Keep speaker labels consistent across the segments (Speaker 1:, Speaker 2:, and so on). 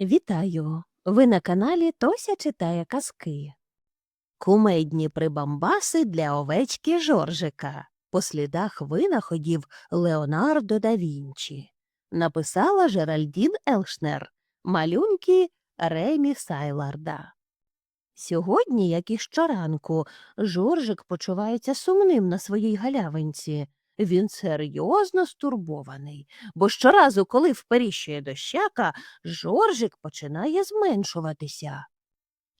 Speaker 1: Вітаю! Ви на каналі Тося читає казки. Кумедні прибамбаси для овечки Жоржика по слідах винаходів Леонардо да Вінчі. Написала Жеральдін Елшнер, малюнки Ремі Сайларда. Сьогодні, як і щоранку, Жоржик почувається сумним на своїй галявинці. Він серйозно стурбований, бо щоразу, коли вперіщує дощака, Жоржик починає зменшуватися.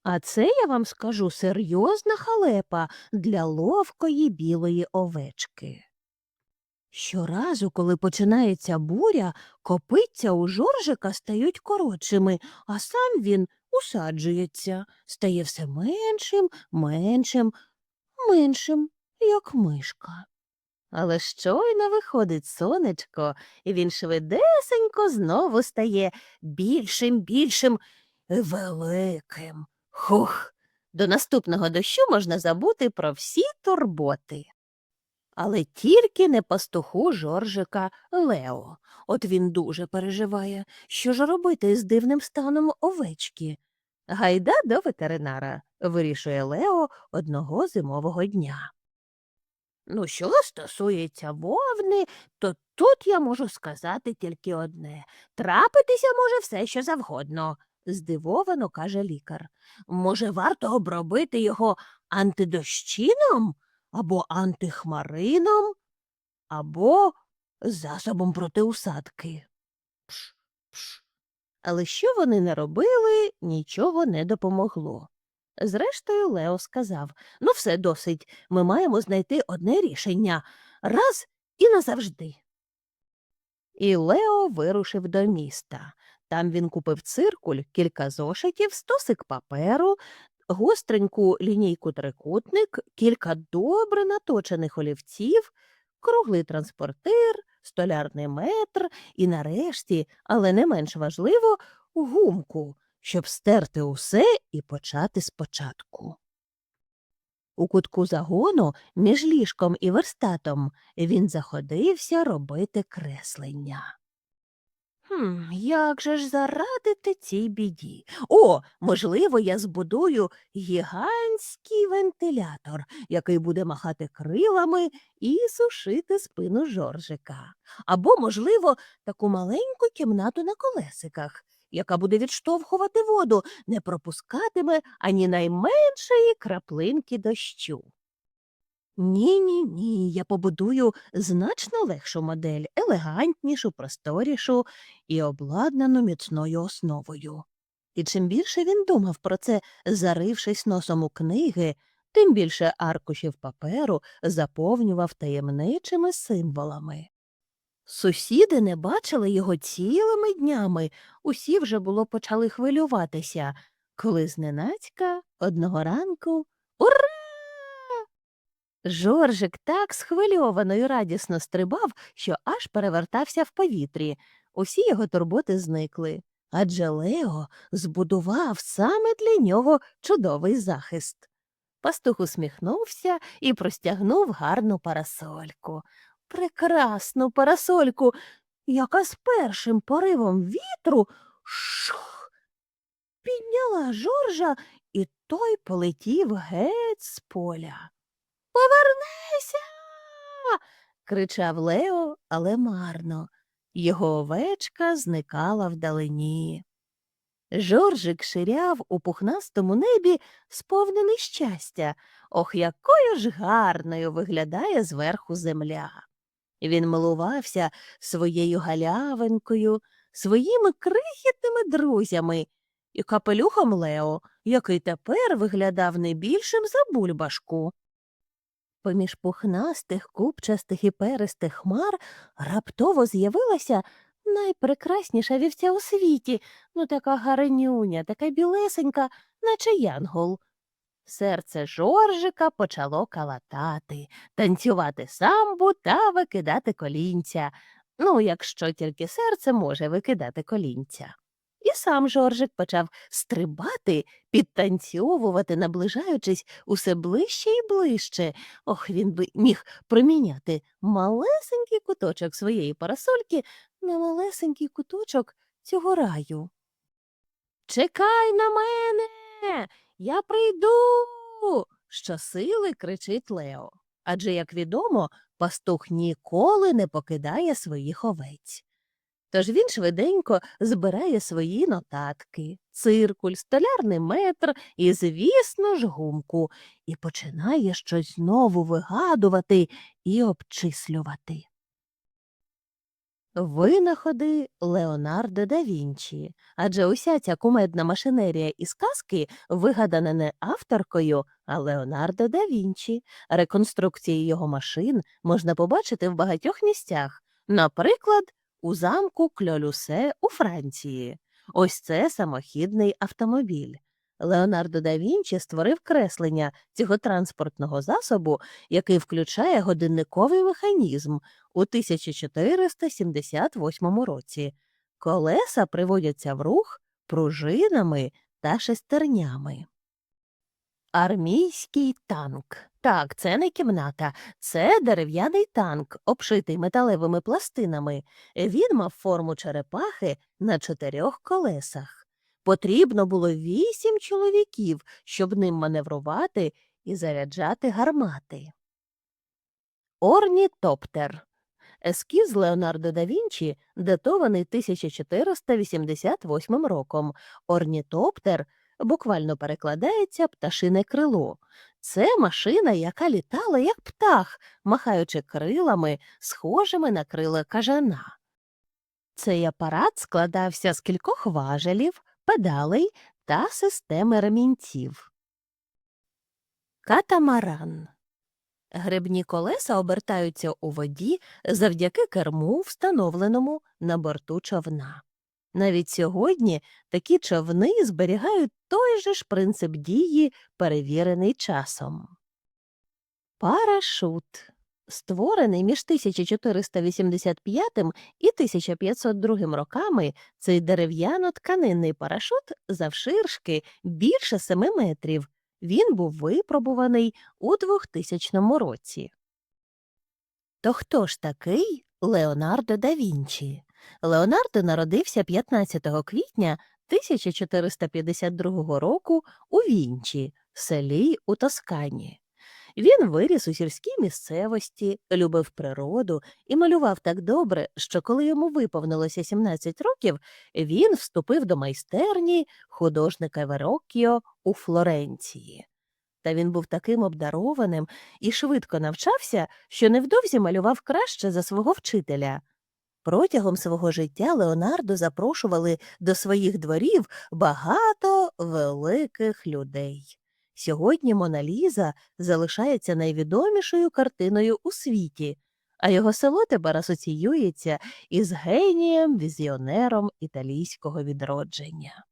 Speaker 1: А це, я вам скажу, серйозна халепа для ловкої білої овечки. Щоразу, коли починається буря, копиця у Жоржика стають коротшими, а сам він усаджується, стає все меншим, меншим, меншим, як мишка. Але щойно виходить сонечко, і він швидесенько знову стає більшим, більшим великим. Хух, до наступного дощу можна забути про всі турботи. Але тільки не пастуху Жоржика Лео. От він дуже переживає, що ж робити з дивним станом овечки. Гайда до ветеринара, вирішує Лео одного зимового дня. Ну, що стосується вовни, то тут я можу сказати тільки одне трапитися може все, що завгодно, здивовано каже лікар. Може, варто обробити його антидощином або антихмарином, або засобом проти усадки. Пш, пш. Але що вони не робили, нічого не допомогло. Зрештою, Лео сказав Ну, все досить. Ми маємо знайти одне рішення раз і назавжди. І Лео вирушив до міста. Там він купив циркуль, кілька зошитів, стосик паперу, гостреньку лінійку трикутник, кілька добре наточених олівців, круглий транспортир, столярний метр і, нарешті, але не менш важливо, гумку, щоб стерти усе і почати спочатку. У кутку загону між ліжком і верстатом він заходився робити креслення. Хм, як же ж зарадити цій біді? О, можливо, я збудую гігантський вентилятор, який буде махати крилами і сушити спину Жоржика. Або, можливо, таку маленьку кімнату на колесиках, яка буде відштовхувати воду, не пропускатиме ані найменшої краплинки дощу. Ні, ні, ні, я побудую значно легшу модель, елегантнішу, просторішу і обладнану міцною основою. І чим більше він думав про це, зарившись носом у книги, тим більше аркушів паперу заповнював таємничими символами. Сусіди не бачили його цілими днями, усі вже було почали хвилюватися, коли зненацька одного ранку Ура! Жоржик так схвильовано і радісно стрибав, що аж перевертався в повітрі. Усі його турботи зникли. Адже Лео збудував саме для нього чудовий захист. Пастух усміхнувся і простягнув гарну парасольку. Прекрасну парасольку, яка з першим поривом вітру шух, підняла Жоржа, і той полетів геть з поля. Повернися. кричав Лео, але марно. Його овечка зникала вдалині. Жоржик ширяв у пухнастому небі, сповнений щастя. Ох, якою ж гарною виглядає зверху земля. Він милувався своєю галявинкою, своїми крихітними друзями і капелюхом Лео, який тепер виглядав не більшим за бульбашку. Поміж пухнастих, купчастих і перистих хмар раптово з'явилася найпрекрасніша вівця у світі, ну така гарнюня, така білесенька, наче янгол. Серце Жоржика почало калатати, танцювати самбу та викидати колінця. Ну, якщо тільки серце може викидати колінця. І сам Жоржик почав стрибати, підтанцьовувати, наближаючись усе ближче і ближче. Ох, він би міг проміняти малесенький куточок своєї парасольки на малесенький куточок цього раю. Чекай на мене, я прийду. Щосили кричить Лео. Адже, як відомо, пастух ніколи не покидає своїх овець. Тож він швиденько збирає свої нотатки, циркуль, столярний метр і, звісно ж, гумку, і починає щось знову вигадувати і обчислювати. Винаходи Леонардо да Вінчі, адже уся ця кумедна машинерія із казки вигадана не авторкою, а Леонардо да Вінчі. Реконструкції його машин можна побачити в багатьох місцях, наприклад, у замку Кльолюсе у Франції. Ось це самохідний автомобіль. Леонардо да Вінчі створив креслення цього транспортного засобу, який включає годинниковий механізм у 1478 році. Колеса приводяться в рух пружинами та шестернями. Армійський танк. Так, це не кімната, це дерев'яний танк, обшитий металевими пластинами. Він мав форму черепахи на чотирьох колесах. Потрібно було вісім чоловіків, щоб ним маневрувати і заряджати гармати. Орнітоптер. Ескіз Леонардо да Вінчі датований 1488 роком. Орнітоптер буквально перекладається пташине крило. Це машина, яка літала як птах, махаючи крилами, схожими на крила кажана. Цей апарат складався з кількох важелів, педалей та системи ремінців. Катамаран. Грибні колеса обертаються у воді завдяки керму, встановленому на борту човна. Навіть сьогодні такі човни зберігають той же ж принцип дії, перевірений часом. Парашут. Створений між 1485 і 1502 роками, цей дерев'яно-тканинний парашут завширшки більше 7 метрів. Він був випробуваний у 2000 році. То хто ж такий Леонардо да Вінчі? Леонардо народився 15 квітня 1452 року у Вінчі, селі у Тоскані. Він виріс у сільській місцевості, любив природу і малював так добре, що коли йому виповнилося 17 років, він вступив до майстерні художника Вероккіо у Флоренції. Та він був таким обдарованим і швидко навчався, що невдовзі малював краще за свого вчителя. Протягом свого життя Леонардо запрошували до своїх дворів багато великих людей. Сьогодні Мона Ліза залишається найвідомішою картиною у світі, а його село тепер асоціюється із генієм, візіонером італійського відродження.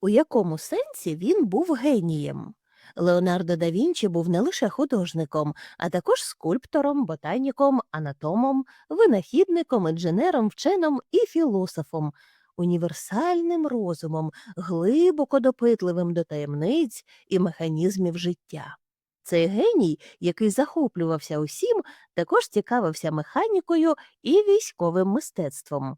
Speaker 1: У якому сенсі він був генієм? Леонардо да Вінчі був не лише художником, а також скульптором, ботаніком, анатомом, винахідником, інженером, вченом і філософом, універсальним розумом, глибоко допитливим до таємниць і механізмів життя. Цей геній, який захоплювався усім, також цікавився механікою і військовим мистецтвом.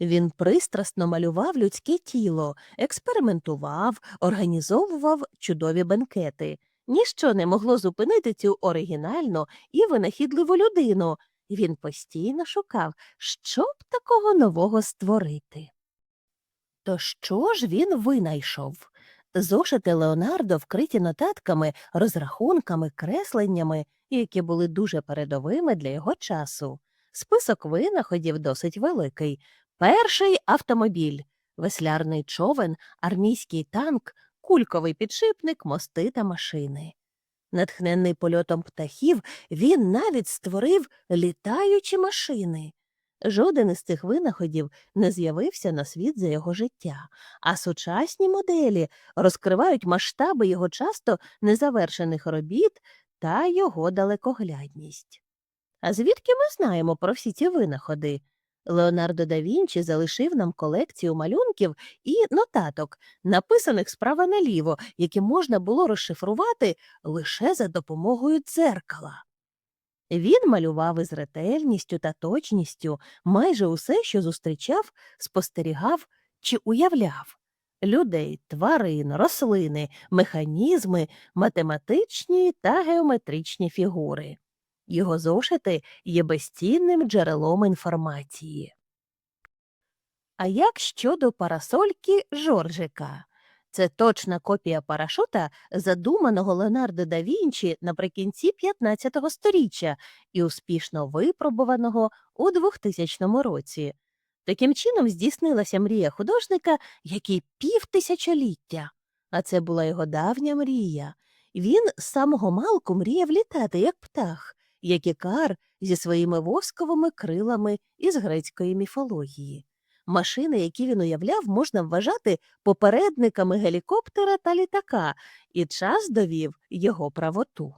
Speaker 1: Він пристрасно малював людське тіло, експериментував, організовував чудові бенкети. Ніщо не могло зупинити цю оригінальну і винахідливу людину. Він постійно шукав, що б такого нового створити. То що ж він винайшов? Зошити Леонардо вкриті нотатками, розрахунками, кресленнями, які були дуже передовими для його часу. Список винаходів досить великий. Перший автомобіль, веслярний човен, армійський танк, кульковий підшипник, мости та машини. Натхнений польотом птахів, він навіть створив літаючі машини. Жоден із цих винаходів не з'явився на світ за його життя, а сучасні моделі розкривають масштаби його часто незавершених робіт та його далекоглядність. А звідки ми знаємо про всі ці винаходи? Леонардо да Вінчі залишив нам колекцію малюнків і нотаток, написаних справа наліво, які можна було розшифрувати лише за допомогою дзеркала. Він малював із ретельністю та точністю майже усе, що зустрічав, спостерігав чи уявляв. людей, тварин, рослини, механізми, математичні та геометричні фігури. Його зошити є безцінним джерелом інформації. А як щодо парасольки Жоржика? Це точна копія парашута, задуманого Леонардо да Вінчі наприкінці 15 століття і успішно випробуваного у 2000 році. Таким чином здійснилася мрія художника, який півтисячоліття. А це була його давня мрія. Він з самого малку мріяв літати, як птах, як ікар зі своїми восковими крилами із грецької міфології. Машини, які він уявляв, можна вважати попередниками гелікоптера та літака, і час довів його правоту.